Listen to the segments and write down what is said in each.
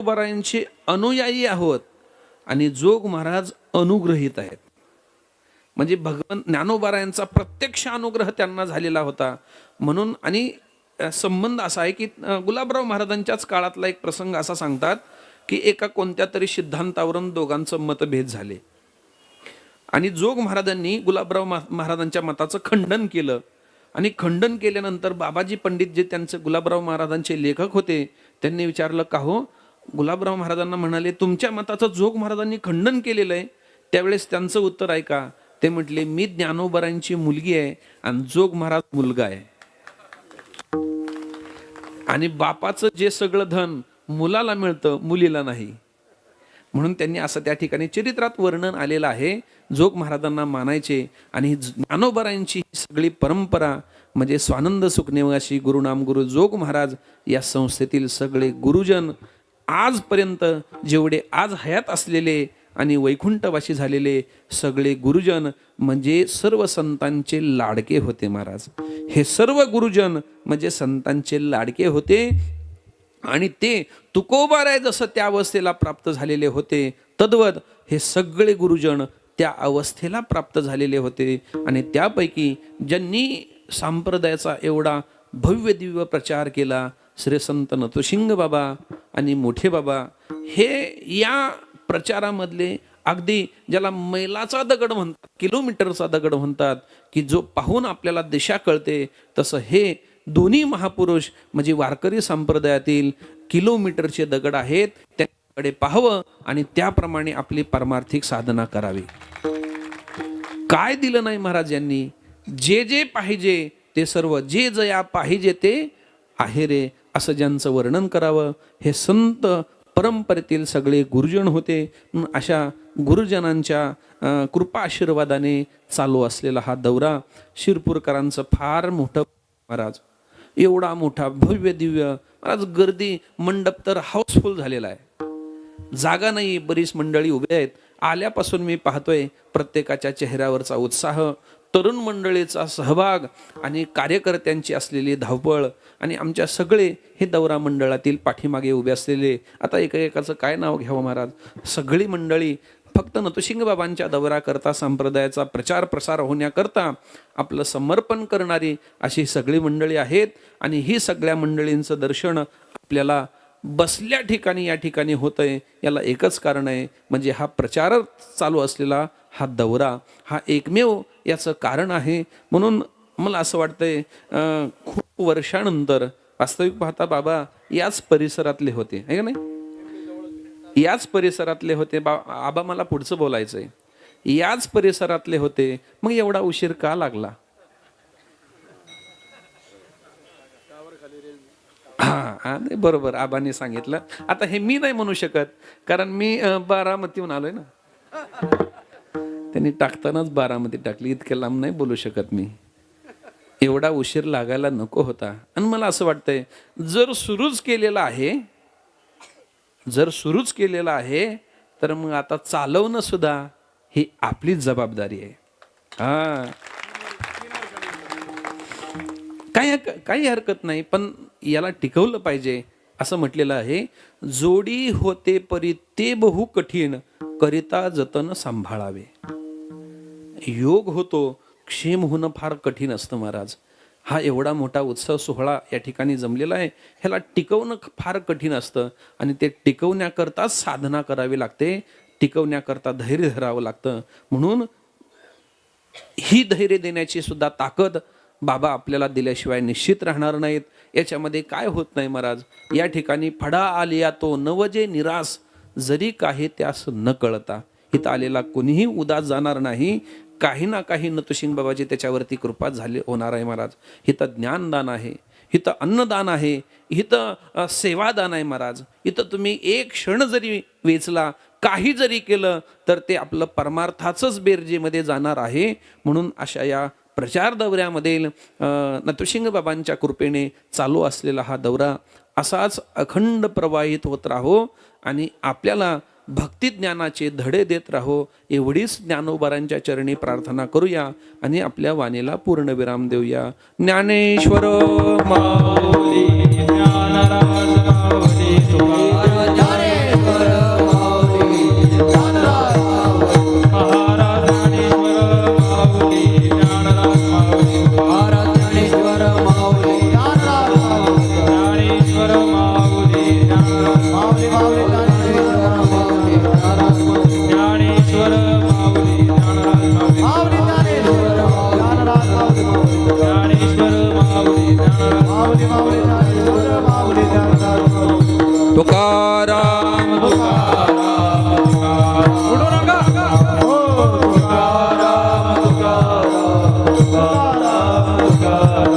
ज्ञानोबारायांचे अनुयायी आहोत आणि जोग महाराज अनुग्रहित आहेत. म्हणजे भगवान ज्ञानोबारायांचा प्रत्यक्ष अनुग्रह त्यांना झालेला होता. म्हणून आणि संबंध असा आहे की गुलाबराव महाराजांच्याच काळातला एक प्रसंग असा सांगतात की एका कोणत्या तरी सिद्धांतावरून दोघांचं मतभेद झाले. आणि जोग महाराजांनी गुलाबराव महाराजांच्या मताचं खंडन केलं. आणि खंडन केल्यानंतर बाबाजी पंडित जे त्यांचे गुलाबराव महाराजांचे लेखक होते त्यांनी विचारलं का हो गुलाबराव महाराजांना म्हणाले तुमच्या मताचं जोग महाराजांनी खंडन केलेलं आहे. त्यावेळेस त्यांचं उत्तर ऐका. ते म्हटले मी ज्ञानोबरांची मुलगी आहे आणि जोग महाराज मुलगा आहे. आणि बापाचं जे सगळं धन मुलाला मिळतं मुलीला नाही. म्हणून त्यांनी असं त्या ठिकाणी चरित्रात वर्णन आलेलं आहे. जोग महाराजांना मानायचे आणि ज्ञानोबरांची ही सगळी परंपरा म्हणजे स्वानंद सुखनिवासी गुरुनाम गुरु जोग महाराज या संस्थेतील सगळे गुरुजन आजपर्यंत जेवढे आज हयात असलेले आणि वैकुंठवाशी झालेले सगळे गुरुजन म्हणजे सर्व संतांचे लाडके होते महाराज. हे सर्व गुरुजन म्हणजे संतांचे लाडके होते. आणि ते तुकोबाराय जसं त्या अवस्थेला प्राप्त झालेले होते तद्वत हे सगळे गुरुजन त्या अवस्थेला प्राप्त झालेले होते. आणि त्यापैकी ज्यांनी सांप्रदायाचा एवढा भव्य दिव्य प्रचार केला श्री संत नतुशिंग बाबा आणि मोठे बाबा हे या प्रचारामधले अगदी ज्याला मैलाचा दगड म्हणतात किलोमीटरचा दगड म्हणतात की जो पाहून आपल्याला दिशा कळते तसं हे दोन्ही महापुरुष म्हणजे वारकरी संप्रदायातील किलोमीटरचे दगड आहेत त्याकडे पाहावं आणि त्याप्रमाणे आपली परमार्थिक साधना करावी. काय दिलं नाही महाराज यांनी? जे जे पाहिजे ते सर्व जे जया पाहिजे ते आहे रे. असं ज्यांचं वर्णन करावं हे संत परंपरेतील सगळे गुरुजन होते. अशा गुरुजनांच्या कृपा आशीर्वादाने चालू असलेला हा दौरा शिरपूरकरांचं फार मोठं महाराज. एवढा मोठा भव्य दिव्य महाराज गर्दी मंडप तर हाऊसफुल झालेला आहे. जागा नाही बरीच मंडळी उभे आहेत. आल्यापासून मी पाहतोय प्रत्येकाच्या चेहऱ्यावरचा उत्साह तरुण मंडळीचा सहभाग आणि कार्यकर्त्यांची असलेली धावपळ आणि आमच्या सगळे हे दौरा मंडळातील पाठीमागे उभे असलेले. आता एका एकाचं काय नाव घ्यावं महाराज? सगळी मंडळी फक्त नतुशिंग बाबांच्या दौऱ्याकरता संप्रदायाचा प्रचार प्रसार होण्याकरता आपलं समर्पण करणारी अशी सगळी मंडळी आहेत आणि ही सगळ्या मंडळींचं दर्शन आपल्याला बसल्या ठिकाणी या ठिकाणी होत आहे याला एकच कारण आहे म्हणजे हा प्रचार चालू असलेला हा दौरा हा एकमेव याचं कारण आहे. म्हणून मला असं वाटतंय अं, खूप वर्षानंतर वास्तविक पाहता बाबा याच परिसरातले होते आहे का नाही? याच परिसरातले होते. बा आबा मला पुढचं बोलायचं आहे याच परिसरातले होते. मग एवढा उशीर का लागला? हा हा नाही बरोबर आबांनी सांगितलं. आता हे मी नाही म्हणू शकत कारण मी बारामतीहून आलोय ना. त्यांनी टाकतानाच बारामती टाकली इतक्या लांब नाही बोलू शकत मी. एवढा उशीर लागायला नको होता. आणि मला असं वाटतंय जर सुरूच केलेला आहे जर सुरूच केलेला आहे तर मग आता चालवणं सुद्धा ही आपलीच जबाबदारी आहे. हा. काही काही हरकत नाही पण याला टिकवलं पाहिजे असं म्हटलेलं आहे. जोडी होते परी ते बहु कठीण करिता जतन सांभाळावे. योग होतो क्षेम होणं फार कठीण असतं महाराज. हा एवढा मोठा उत्सव सोहळा या ठिकाणी जमलेला आहे. ह्याला टिकवणं फार कठीण असतं आणि ते टिकवण्याकरता साधना करावी लागते टिकवण्याकरता धैर्य धरावं लागतं. म्हणून ही धैर्य देण्याची सुद्धा ताकद बाबा आपल्याला दिल्याशिवाय निश्चित राहणार नाहीत. याच्यामध्ये काय होत नाही महाराज? या ठिकाणी फडा आलिया तो नवजे निरास. जरी काही त्यास न कळता इथं आलेला कोणीही उदास जाणार नाही. काही ना काही नतुशिंग बाबाची त्याच्यावरती कृपा झाली होणार आहे महाराज. इथं ज्ञानदान आहे. इथं अन्नदान आहे. इथं सेवादान आहे महाराज. इथं तुम्ही एक क्षण जरी वेचला काही जरी केलं तर ते आपलं परमार्थाचंच बेरजेमध्ये जाणार आहे. म्हणून अशा या प्रचार दौऱ्यामधील नतुशिंग बाबांच्या कृपेने चालू असलेला हा दौरा असाच अखंड प्रवाहित होत राहो आणि आपल्याला भक्ती ज्ञानाचे धडे देत राहो एवढीच ज्ञानोबारांच्या चरणी प्रार्थना करूया आणि आपल्या वाणीला पूर्ण विराम देऊया. ज्ञानेश्वर माऊली. 아.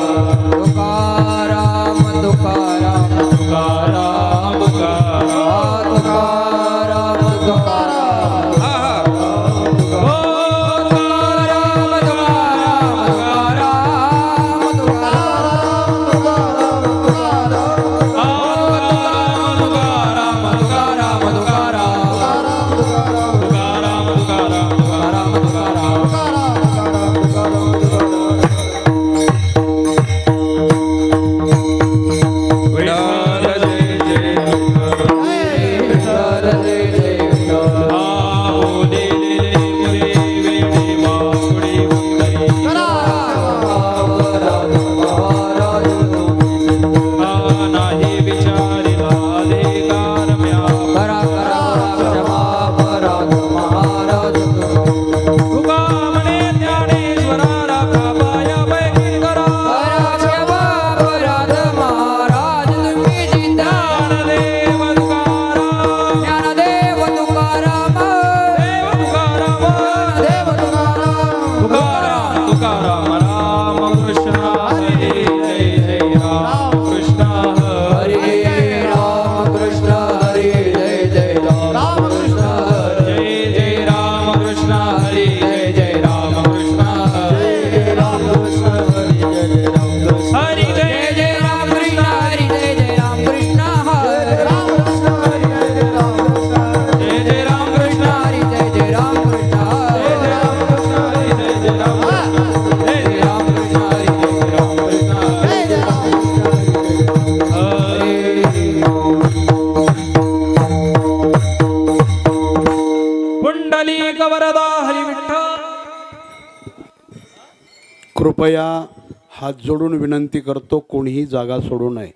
कृपया हात जोडून विनंती करतो कोणीही जागा सोडू नये.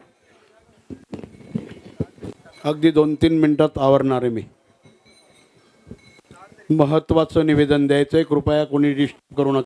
अगदी दोन तीन मिनटात आवरणार आहे मी. महत्त्वाचं निवेदन द्यायचं आहे कृपया कोणी डिस्टर्ब करू नका.